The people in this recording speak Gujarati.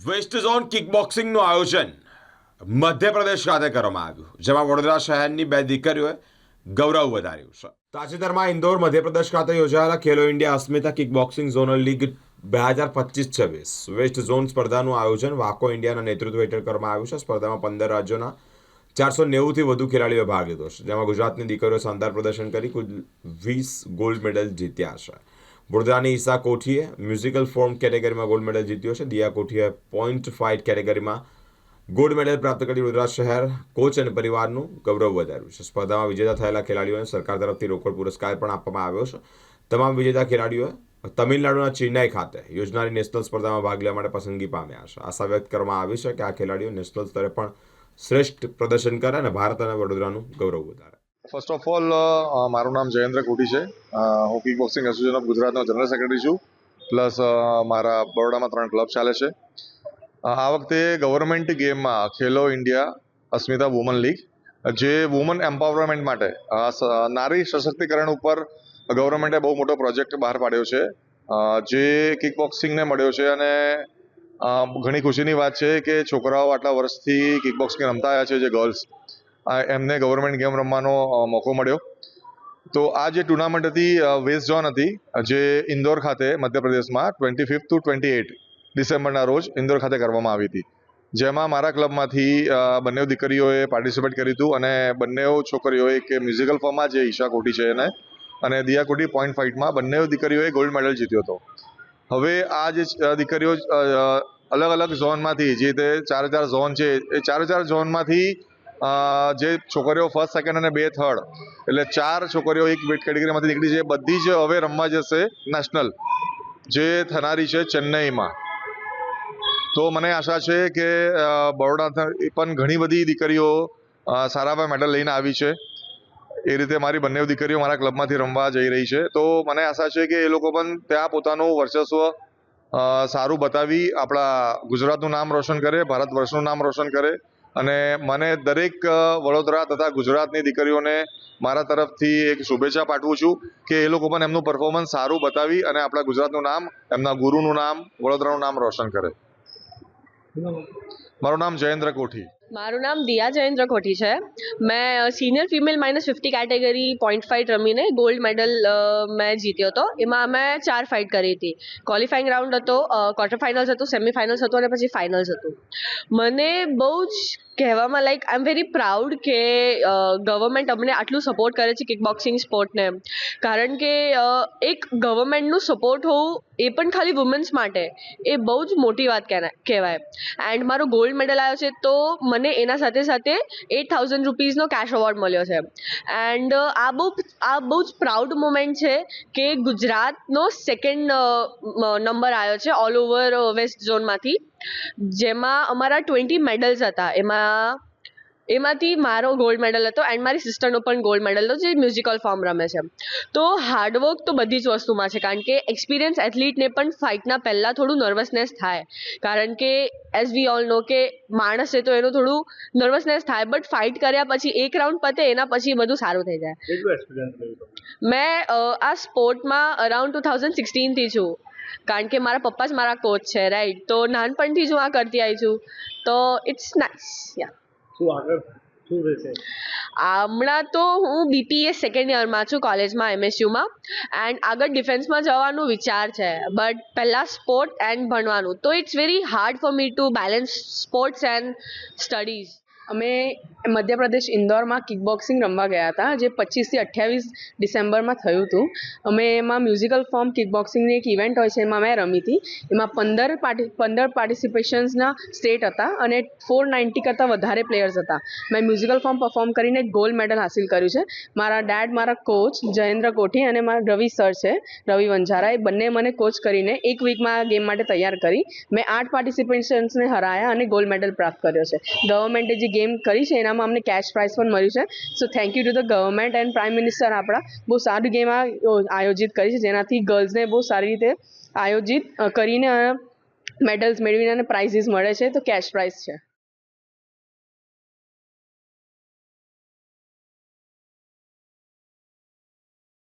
વેસ્ટ ઝોન કિકબોક્સિંગનું આયોજન મધ્યપ્રદેશ ખાતે કરવામાં આવ્યું, જેમાં વડોદરા શહેરની બે દીકરીઓએ ગૌરવ વધાર્યું છે. તાજેતરમાં ઇન્દોર, મધ્યપ્રદેશ ખાતે યોજાયેલા Khelo India Asmita kickboxing zonal league બે હજાર પચીસ છવ્વીસ વેસ્ટ ઝોન સ્પર્ધાનું આયોજન વાકો ઇન્ડિયાના નેતૃત્વ હેઠળ કરવામાં આવ્યું છે. સ્પર્ધામાં પંદર રાજ્યોના ચારસો નેવુંથી વધુ ખેલાડીઓએ ભાગ લીધો છે, જેમાં ગુજરાતની દીકરીઓ શાનદાર પ્રદર્શન કરી કુલ વીસ ગોલ્ડ મેડલ જીત્યા છે. વડોદરાની ઈશા કોઠીએ મ્યુઝિકલ ફોર્મ કેટેગરીમાં ગોલ્ડ મેડલ જીત્યો છે. દિયા કોઠીએ પોઈન્ટ ફાઇટ કેટેગરીમાં ગોલ્ડ મેડલ પ્રાપ્ત કરી વડોદરા શહેર કોચ અને પરિવારનું ગૌરવ વધાર્યું છે. સ્પર્ધામાં વિજેતા થયેલા ખેલાડીઓને સરકાર તરફથી રોકડ પુરસ્કાર પણ આપવામાં આવ્યો છે. તમામ વિજેતા ખેલાડીઓએ તમિલનાડુના ચેન્નાઈ ખાતે યોજનારી નેશનલ સ્પર્ધામાં ભાગ લેવા માટે પસંદગી પામ્યા છે. આશા વ્યક્ત કરવામાં આવી છે કે આ ખેલાડીઓ નેશનલ સ્તરે પણ શ્રેષ્ઠ પ્રદર્શન કરે અને ભારત અને વડોદરાનું ગૌરવ વધારે. ફર્સ્ટ ઓફ ઓલ મારું નામ જયેન્દ્ર કોટી છે. અ, હું કિક બોક્સિંગ એસોસિએશન ઓફ ગુજરાતનો જનરલ સેક્રેટરી છું. પ્લસ મારા બરોડામાં ત્રણ ક્લબ ચાલે છે. આ વખતે ગવર્મેન્ટ ગેમમાં Khelo India Asmita woman league જે વુમન એમ્પાવરમેન્ટ માટે નારી સશક્તિકરણ ઉપર ગવર્મેન્ટે બહુ મોટો પ્રોજેક્ટ બહાર પાડ્યો છે. જે કિક બોક્સિંગને મળ્યો છે અને ઘણી ખુશીની વાત છે કે છોકરાઓ આટલા વર્ષથી કિક બોક્સિંગ રમતા આવ્યા છે જે ગર્લ્સ એમને ગવર્મેન્ટ ગેમ રમવાનો મોકો મળ્યો. તો આ જે ટુર્નામેન્ટ હતી વેસ્ટ ઝોન હતી, જે ઇન્દોર ખાતે, મધ્યપ્રદેશમાં twenty fifth to twenty eight ડિસેમ્બરના રોજ ઇન્દોર ખાતે કરવામાં આવી હતી. જેમાં મારા ક્લબમાંથી બંને દીકરીઓએ પાર્ટિસિપેટ કર્યું હતું અને બંને છોકરીઓએ કે મ્યુઝિકલ ફોર્મમાં જે ઈશા કોટી છે એને અને દિયા કોટી પોઈન્ટ ફાઇટમાં બંને દીકરીઓએ ગોલ્ડ મેડલ જીત્યો હતો. હવે આ જે દીકરીઓ અલગ અલગ ઝોનમાંથી જે તે ચાર ચાર ઝોન છે, એ ચાર ચાર ઝોનમાંથી જે છોકરીઓ ફર્સ્ટ સેકન્ડ અને બે થર્ડ એટલે ચાર છોકરીઓ એક વેટ કેટેગરીમાંથી નીકળી છે બધી જ હવે રમવા જશે નેશનલ જે થનારી છે ચેન્નઈમાં. તો મને આશા છે કે બરોડા પણ ઘણી બધી દીકરીઓ સારા મેડલ લઈને આવી છે. એ રીતે મારી બંને દીકરીઓ મારા ક્લબમાંથી રમવા જઈ રહી છે. તો મને આશા છે કે એ લોકો પણ ત્યાં પોતાનું વર્ચસ્વ સારું બતાવી આપણા ગુજરાતનું નામ રોશન કરે, ભારત વર્ષનું નામ રોશન કરે. અને મને દરેક વડોદરા તથા ગુજરાતની દીકરીઓને મારા તરફથી એક શુભેચ્છા પાઠવું છું કે એ લોકો પણ એમનું પરફોર્મન્સ સારું બતાવી અને આપણા ગુજરાતનું નામ, એમના ગુરુનું નામ, વડોદરાનું નામ રોશન કરે. મારું નામ જયેન્દ્ર કોઠી. મારું નામ દિયા જયેન્દ્ર કોઠી છે. મેં senior female minus fifty category point fight રમીને ગોલ્ડ મેડલ મેં જીત્યો હતો. એમાં અમે ચાર ફાઇટ કરી હતી. ક્વોલિફાઈંગ રાઉન્ડ હતો ક્વાર્ટર ફાઇનલ્સ હતું સેમી ફાઇનલ્સ હતું અને પછી ફાઇનલ્સ હતું. મને બહુ જ કહેવામાં like I am very proud કે ગવર્મેન્ટ અમને આટલું સપોર્ટ કરે છે કિક બોક્સિંગ સ્પોર્ટને કારણ કે એક ગવર્મેન્ટનું સપોર્ટ હોવું એ પણ ખાલી વુમન્સ માટે. એ બહુ જ મોટી વાત કહેવાય. એન્ડ મારો ગોલ્ડ મેડલ આવ્યો છે તો મને એના સાથે સાથે એટ થાઉઝન્ડ રૂપીઝનો કેશ એવોર્ડ મળ્યો છે. એન્ડ આ બહુ આ બહુ જ પ્રાઉડ મુમેન્ટ છે કે ગુજરાતનો સેકન્ડ નંબર આવ્યો છે ઓલ ઓવર વેસ્ટ ઝોનમાંથી જેમાં અમારા ટ્વેન્ટી મેડલ્સ હતા. એમાં એમાંથી મારો ગોલ્ડ મેડલ હતો એન્ડ મારી સિસ્ટરનો પણ ગોલ્ડ મેડલ હતો જે મ્યુઝિકલ ફોર્મ રમે છે. તો હાર્ડવર્ક તો બધી જ વસ્તુમાં છે કારણ કે એક્સપિરિયન્સ એથ્લીટને પણ ફાઇટના પહેલાં થોડું નર્વસનેસ થાય. કારણ કે એઝ વી ઓલ નો કે માણસ છે તો એનું થોડું નર્વસનેસ થાય બટ ફાઇટ કર્યા પછી એક રાઉન્ડ પતે એના પછી બધું સારું થઈ જાય. મેં આ સ્પોર્ટમાં અરાઉન્ડ ટુ થાઉઝન્ડ સિક્સટીનથી છું. કારણ કે મારા પપ્પા જ મારા કોચ છે રાઈટ તો નાનપણથી જ હું આ કરતી આવી છું. તો ઇટ્સ નાઇસ યા શું આગળ હમણાં તો હું બીપીએ સેકન્ડ યરમાં છું કોલેજમાં એમએસયુમાં એન્ડ આગળ ડિફેન્સમાં જવાનું વિચાર છે. બટ પહેલાં સ્પોર્ટ એન્ડ ભણવાનું. તો it's very hard for me to balance sports and studies અમે મધ્યપ્રદેશ ઇન્દોરમાં કિક બોક્સિંગ રમવા ગયા હતા, જે પચીસથી અઠ્યાવીસ ડિસેમ્બરમાં થયું હતું. અમે એમાં મ્યુઝિકલ ફોર્મ કિકબોક્સિંગની એક ઇવેન્ટ હોય છે, એમાં મેં રમી હતી. એમાં પંદર પાર્ટી પંદર પાર્ટિસિપેશન્સના સ્ટેટ હતા અને ફોર નાઇન્ટી કરતાં વધારે પ્લેયર્સ હતા. મેં મ્યુઝિકલ ફોર્મ પરફોર્મ કરીને ગોલ્ડ મેડલ હાસિલ કર્યું છે. મારા ડેડ મારા કોચ જયેન્દ્ર કોઠી અને મારા રવિ સર છે, રવિ વંજારા એ બંને મને કોચ કરીને એક વીકમાં આ ગેમ માટે તૈયાર કરી. મેં આઠ પાર્ટિસિપેશન્સને હરાયા અને ગોલ્ડ મેડલ પ્રાપ્ત કર્યો છે. ગવર્મેન્ટે જે ગેમ કરી છે, એનામાં અમને કેશ પ્રાઇઝ પણ મળ્યું છે. So thank you to the government and prime minister આપણા, બહુ સારી ગેમ આયોજિત કરી છે, જેનાથી ગર્લ્સને બહુ સારી રીતે આયોજિત કરીને મેડલ્સ મેળવીને અને પ્રાઇઝીસ મળે છે. તો કેશ પ્રાઇઝ છે.